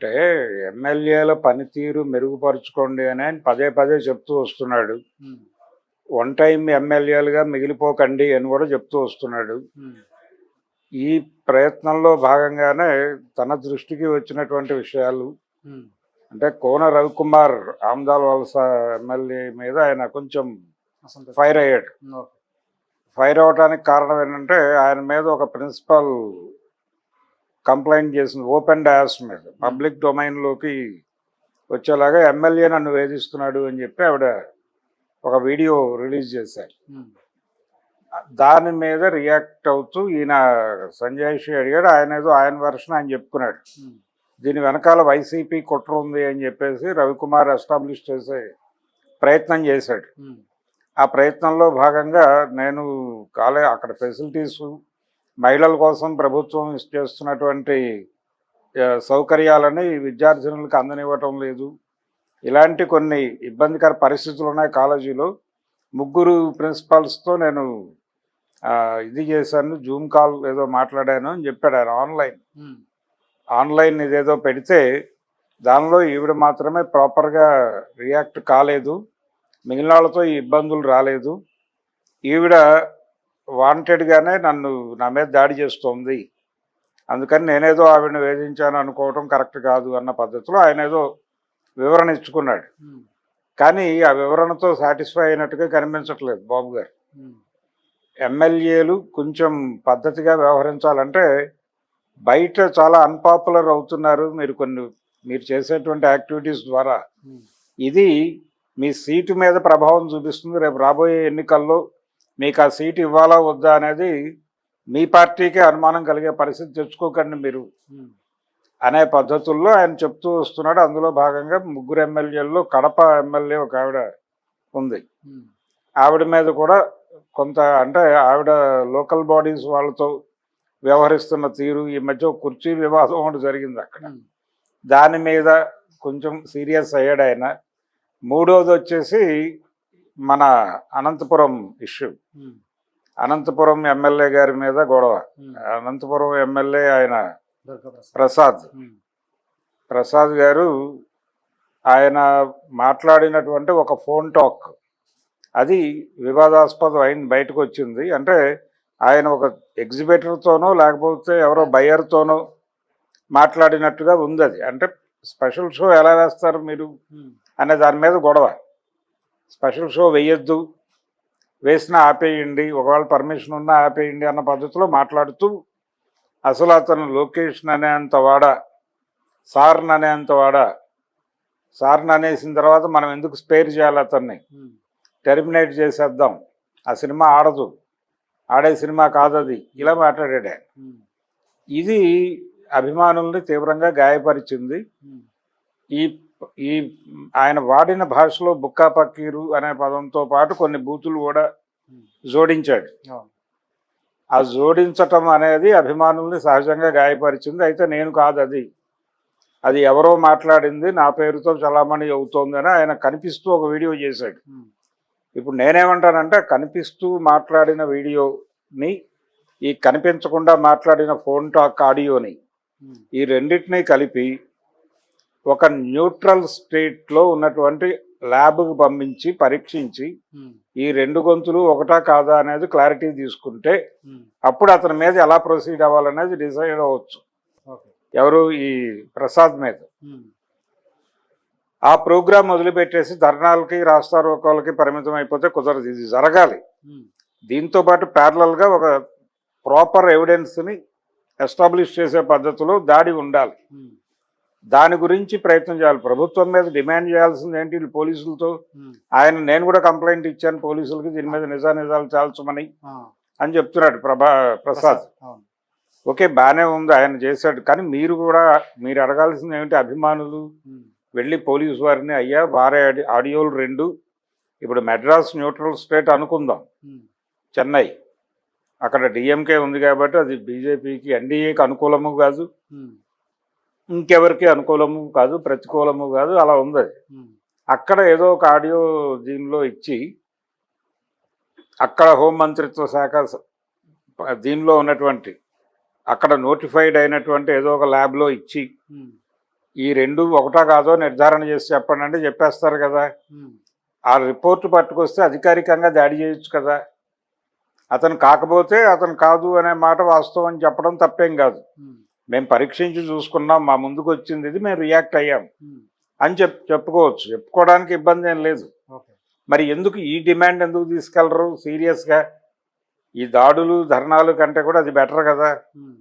అంటే ఎమ్మెల్యేల పనితీరు మెరుగుపరుచుకోండి అని ఆయన పదే పదే చెప్తూ వస్తున్నాడు వన్ టైం ఎమ్మెల్యేలుగా మిగిలిపోకండి అని కూడా చెప్తూ వస్తున్నాడు ఈ ప్రయత్నంలో భాగంగానే తన దృష్టికి వచ్చినటువంటి విషయాలు అంటే కోన రవికుమార్ ఆమ్దాల్ వలస ఎమ్మెల్యే మీద ఆయన కొంచెం. ఫైర్ అయ్యాడు. ఫైర్ అవడానికి కారణం ఏంటంటే ఆయన మీద ఒక ప్రిన్సిపల్ కంప్లైంట్ చేసింది ఓపెన్ డయాస్ మీద. పబ్లిక్ డొమైన్లోకి వచ్చేలాగా ఎమ్మెల్యే నన్ను వేధిస్తున్నాడు అని చెప్పి ఆవిడ ఒక వీడియో రిలీజ్ చేశారు. దాని మీద రియాక్ట్ అవుతూ ఈయన సంజయ్ షి అడిగాడు ఆయన ఏదో ఆయన వర్షన్ ఆయన చెప్పుకున్నాడు. దీని వెనకాల వైసీపీ కుట్ర ఉంది అని చెప్పేసి రవికుమార్ ఎస్టాబ్లిష్ చేసే ప్రయత్నం చేశాడు. ఆ ప్రయత్నంలో భాగంగా నేను కాలే అక్కడ ఫెసిలిటీస్ మహిళల కోసం ప్రభుత్వం చేస్తున్నటువంటి సౌకర్యాలని విద్యార్థినులకు అందనివ్వటం లేదు. ఇలాంటి కొన్ని ఇబ్బందికర పరిస్థితులు ఉన్నాయి కాలేజీలో. ముగ్గురు ప్రిన్సిపాల్స్తో నేను ఇది చేశాను జూమ్ కాల్ ఏదో మాట్లాడాను అని చెప్పాడు ఆయన ఆన్లైన్. ఆన్లైన్ ఇదేదో పెడితే దానిలో ఈవిడ మాత్రమే ప్రాపర్గా రియాక్ట్ కాలేదు. మిగిలిన వాళ్ళతో ఈ ఇబ్బందులు రాలేదు. ఈవిడ వాంటెడ్గానే నన్ను నా మీద దాడి చేస్తోంది. అందుకని నేనేదో ఆవిడని వేధించాను అనుకోవటం కరెక్ట్ కాదు అన్న పద్ధతిలో ఆయన ఏదో వివరణ ఇచ్చుకున్నాడు. కానీ ఆ వివరణతో సాటిస్ఫై అయినట్టుగా కనిపించట్లేదు బాబు గారు. ఎమ్మెల్యేలు కొంచెం పద్ధతిగా వ్యవహరించాలంటే బయట చాలా అన్పాపులర్ అవుతున్నారు మీరు కొన్ని మీరు చేసేటువంటి యాక్టివిటీస్ ద్వారా. ఇది మీ సీటు మీద ప్రభావం చూపిస్తుంది. రేపు రాబోయే ఎన్నికల్లో మీకు ఆ సీటు ఇవ్వాలా వద్దా అనేది మీ పార్టీకే అనుమానం కలిగే పరిస్థితి తెచ్చుకోకండి మీరు. ఉమ్, అనే పద్ధతుల్లో ఆయన చెప్తూ వస్తున్నాడు. అందులో భాగంగా ముగ్గురు ఎమ్మెల్యేల్లో కడప ఎమ్మెల్యే ఒక ఆవిడ ఉంది. ఉమ్, ఆవిడ మీద కూడా కొంత అంటే ఆవిడ లోకల్ బాడీస్ వాళ్ళతో వ్యవహరిస్తున్న తీరు ఈ మధ్య కుర్చీ వివాదం ఒకటి జరిగింది అక్కడ. ఉమ్, దాని మీద కొంచెం సీరియస్ అయ్యాడు ఆయన. మూడోది వచ్చేసి మన అనంతపురం ఇష్యూ. అనంతపురం ఎమ్మెల్యే గారి మీద గొడవ. అనంతపురం ఎమ్మెల్యే ఆయన. ప్రసాద్. ప్రసాద్ గారు ఆయన మాట్లాడినటువంటి ఒక ఫోన్ టాక్. అది వివాదాస్పదం అయింది బయటకు వచ్చింది. అంటే ఆయన ఒక ఎగ్జిబిటర్తోనో లేకపోతే ఎవరో బయ్యర్తోనో మాట్లాడినట్టుగా ఉంది అది. అంటే స్పెషల్ షో ఎలా వేస్తారు మీరు అనే దాని మీద గొడవ. స్పెషల్ షో వేయొద్దు. వేసినా ఆపేయండి. ఒకవేళ పర్మిషన్ ఉన్నా ఆపేయండి అన్న పద్ధతిలో మాట్లాడుతూ అసలు అతను లొకేషన్ అనేంత వాడ సార్ని అనేంత వాడ సార్ని అనేసిన తర్వాత మనం ఎందుకు స్పేర్ చేయాలి అతన్ని? టెర్మినేట్ చేసేద్దాం. ఆ సినిమా ఆడదు. ఆడే సినిమా కాదది ఇలా మాట్లాడాడు ఇది అభిమానుల్ని తీవ్రంగా గాయపరిచింది. ఈ ఈ ఆయన వాడిన భాషలో బుక్కా పక్కీరు అనే పదంతో పాటు కొన్ని బూతులు కూడా జోడించాడు. ఆ జోడించటం అనేది అభిమానుల్ని సహజంగా గాయపరిచింది. అయితే నేను కాదు అది. అది ఎవరో మాట్లాడింది నా పేరుతో చలామణి అవుతోందని ఆయన కనిపిస్తూ ఒక వీడియో చేశాడు. ఇప్పుడు నేనేమంటానంటే కనిపిస్తూ మాట్లాడిన వీడియోని ఈ కనిపించకుండా మాట్లాడిన ఫోన్ టాక్ ఆడియోని ఈ రెండింటినీ కలిపి ఒక న్యూట్రల్ స్టేట్లో ఉన్నటువంటి ల్యాబ్కు పంపించి పరీక్షించి ఈ రెండు గొంతులు ఒకటా కాదా అనేది క్లారిటీ తీసుకుంటే అప్పుడు అతని మీద ఎలా ప్రొసీడ్ అవ్వాలనేది డిసైడ్ అవ్వచ్చు. ఎవరు? ఈ ప్రసాద్ మీద. ఆ ప్రోగ్రాం వదిలిపెట్టేసి ధర్నాలకి రాస్తారోకోలకి పరిమితం అయిపోతే కుదరదు. ఇది జరగాలి. దీంతో పాటు ప్యారలల్గా ఒక ప్రాపర్ ఎవిడెన్స్ని ఎస్టాబ్లిష్ చేసే పద్ధతిలో దాడి ఉండాలి. దాని గురించి ప్రయత్నం చేయాలి. ప్రభుత్వం మీద డిమాండ్ చేయాల్సింది ఏంటి? వీళ్ళు పోలీసులతో. ఆయన నేను కూడా కంప్లైంట్ ఇచ్చాను పోలీసులకి. దీని మీద నిజా నిజాలు చాల్చమని అని చెప్తున్నాడు ప్రభా ప్రసాద్. ఓకే బాగానే ఉంది. ఆయన చేశాడు. కానీ మీరు కూడా మీరు అడగాల్సింది ఏమిటి? అభిమానులు. వెళ్ళి పోలీసు వారిని అయ్యా వారే ఆడి- ఆడియోలు రెండు. ఇప్పుడు మెడ్రాస్ న్యూట్రల్ స్టేట్ అనుకుందాం. చెన్నై. అక్కడ డిఎంకే ఉంది కాబట్టి అది బీజేపీకి ఎన్డీఏకి అనుకూలము కాదు. ఇంకెవరికి అనుకూలము కాదు ప్రతికూలము కాదు అలా ఉంది అక్కడ ఏదో ఒక ఆడియో దీనిలో ఇచ్చి అక్కడ హోంమంత్రిత్వ శాఖ స- దీనిలో ఉన్నటువంటి అక్కడ నోటిఫైడ్ అయినటువంటి ఏదో ఒక ల్యాబ్లో ఇచ్చి ఈ రెండు ఒకటా కాదో నిర్ధారణ చేసి చెప్పండి అంటే చెప్పేస్తారు కదా. ఆ రిపోర్ట్ పట్టుకొస్తే అధికారికంగా దాడి చేయొచ్చు కదా. అతను కాకపోతే అతను కాదు అనే మాట వాస్తవం చెప్పడం తప్పేం కాదు. మేము పరీక్షించి చూసుకున్నాం మా ముందుకు వచ్చింది ఇది మేము రియాక్ట్ అయ్యాం. ఉమ్, అని చెప్ చెప్పుకోవచ్చు. చెప్పుకోవడానికి ఇబ్బంది ఏం లేదు. మరి ఎందుకు ఈ డిమాండ్ ఎందుకు తీసుకెళ్ళరు సీరియస్గా ఈ దాడులు ధర్నాలు కంటే కూడా అది బెటర్ కదా. ఉమ్,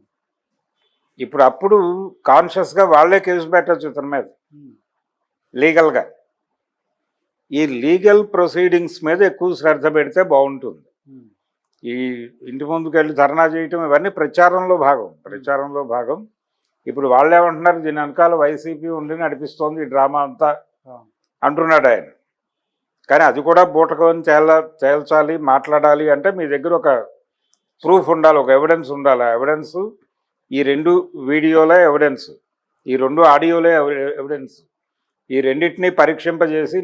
ఇప్పుడు అప్పుడు కాన్షియస్గా వాళ్ళే కేసు పెట్టచ్చు ఇతని మీద. లీగల్గా ఈ లీగల్ ప్రొసీడింగ్స్ మీద ఎక్కువ శ్రద్ధ పెడితే బాగుంటుంది. ఈ ఇంటి ముందుకు వెళ్ళి ధర్నా చేయటం ఇవన్నీ ప్రచారంలో భాగం ప్రచారంలో భాగం. ఇప్పుడు వాళ్ళు ఏమంటున్నారు దీని వెనకాల వైసీపీ ఉండి నడిపిస్తోంది ఈ డ్రామా అంతా అంటున్నాడు ఆయన. కానీ అది కూడా బూటకం తేల తేల్చాలి మాట్లాడాలి అంటే మీ దగ్గర ఒక ప్రూఫ్ ఉండాలి ఒక ఎవిడెన్స్ ఉండాలి. ఆ ఎవిడెన్స్ ఈ రెండు వీడియోలే ఎవిడెన్స్ ఈ రెండు ఆడియోలే ఎవిడెన్స్. ఈ రెండింటినీ పరీక్షింపజేసి